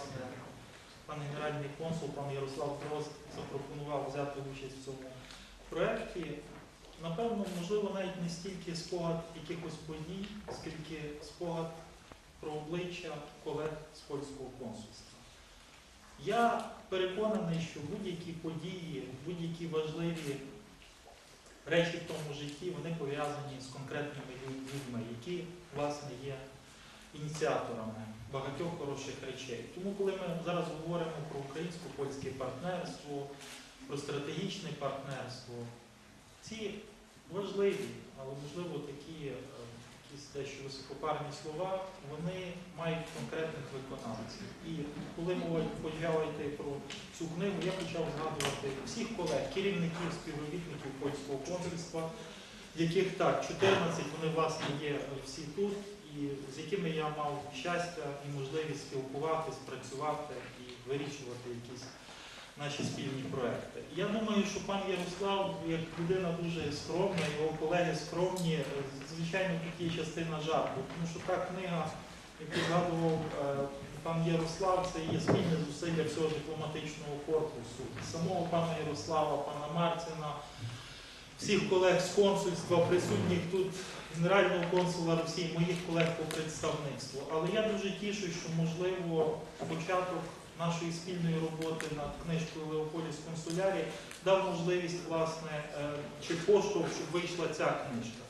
власне, пан генеральний консул, пан Ярослав Дрозд запропонував взяти участь в цьому проєкті. Напевно, можливо, навіть не стільки спогад якихось подій, скільки спогад про обличчя колег з польського консульства. Я переконаний, що будь-які події, будь-які важливі речі в тому житті, вони пов'язані з конкретними людьми, які, власне, є ініціаторами багатьох хороших речей. Тому, коли ми зараз говоримо про українсько-польське партнерство, про стратегічне партнерство, ці важливі, але можливо такі е, якісь дещо високопарні слова, вони мають конкретних виконавців. І коли мова почала про цю книгу, я почав згадувати всіх колег, керівників, співробітників польського консульства, яких так, 14 вони власне є всі тут, і з якими я мав щастя і можливість спілкуватись, працювати і вирішувати якісь наші спільні проекти. Я думаю, що пан Ярослав, як людина дуже скромна, його колеги скромні, звичайно, тут є частина жарту, тому що та книга, яку згадував е, пан Ярослав, це є спільне зусилля всього дипломатичного корпусу, самого пана Ярослава, пана Марціна, всіх колег з консульства, присутніх тут генерального консула Росії, моїх колег по представництву. Але я дуже тішусь, що можливо початок нашої спільної роботи над книжкою Леополіс Консулярі дав можливість, власне, е, чи поштовх, щоб вийшла ця книжка.